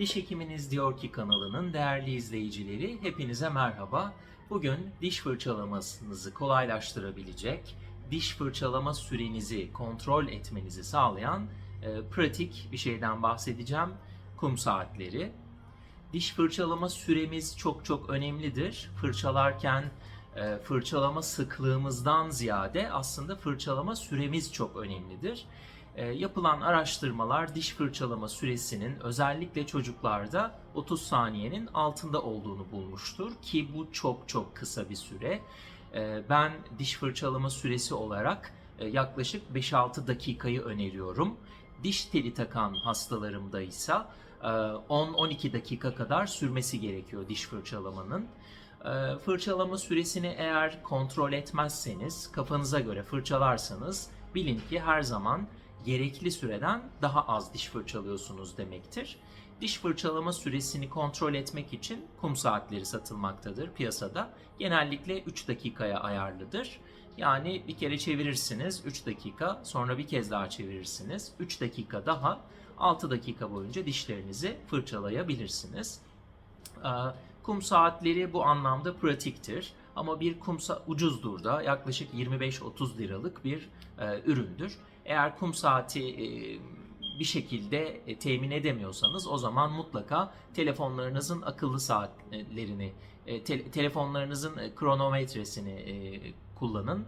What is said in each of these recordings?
Diş Hekiminiz Diyor Ki kanalının değerli izleyicileri hepinize merhaba. Bugün diş fırçalamasınızı kolaylaştırabilecek, diş fırçalama sürenizi kontrol etmenizi sağlayan e, pratik bir şeyden bahsedeceğim. Kum saatleri. Diş fırçalama süremiz çok çok önemlidir. Fırçalarken e, fırçalama sıklığımızdan ziyade aslında fırçalama süremiz çok önemlidir. E, yapılan araştırmalar diş fırçalama süresinin özellikle çocuklarda 30 saniyenin altında olduğunu bulmuştur ki bu çok çok kısa bir süre. E, ben diş fırçalama süresi olarak e, yaklaşık 5-6 dakikayı öneriyorum. Diş teli takan hastalarımda ise 10-12 dakika kadar sürmesi gerekiyor diş fırçalamanın. E, Fırçalama süresini eğer kontrol etmezseniz, kafanıza göre fırçalarsanız bilin ki her zaman gerekli süreden daha az diş fırçalıyorsunuz demektir. Diş fırçalama süresini kontrol etmek için kum saatleri satılmaktadır piyasada. Genellikle 3 dakikaya ayarlıdır. Yani bir kere çevirirsiniz 3 dakika, sonra bir kez daha çevirirsiniz 3 dakika daha 6 dakika boyunca dişlerinizi fırçalayabilirsiniz. Ee, Kum saatleri bu anlamda pratiktir. Ama bir kum sa- ucuzdur da yaklaşık 25-30 liralık bir e, üründür. Eğer kum saati e, bir şekilde e, temin edemiyorsanız o zaman mutlaka telefonlarınızın akıllı saatlerini, e, te- telefonlarınızın kronometresini kullanın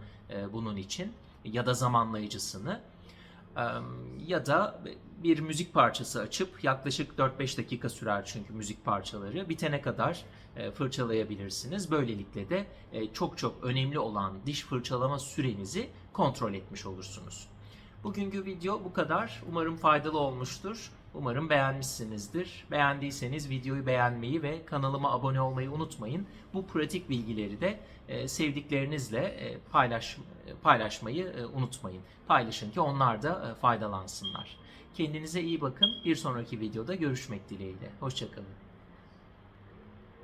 bunun için ya da zamanlayıcısını. Ya da bir müzik parçası açıp yaklaşık 4-5 dakika sürer çünkü müzik parçaları bitene kadar fırçalayabilirsiniz. Böylelikle de çok çok önemli olan diş fırçalama sürenizi kontrol etmiş olursunuz. Bugünkü video bu kadar. Umarım faydalı olmuştur. Umarım beğenmişsinizdir. Beğendiyseniz videoyu beğenmeyi ve kanalıma abone olmayı unutmayın. Bu pratik bilgileri de e, sevdiklerinizle e, paylaş paylaşmayı e, unutmayın. Paylaşın ki onlar da faydalansınlar. Kendinize iyi bakın. Bir sonraki videoda görüşmek dileğiyle. Hoşçakalın.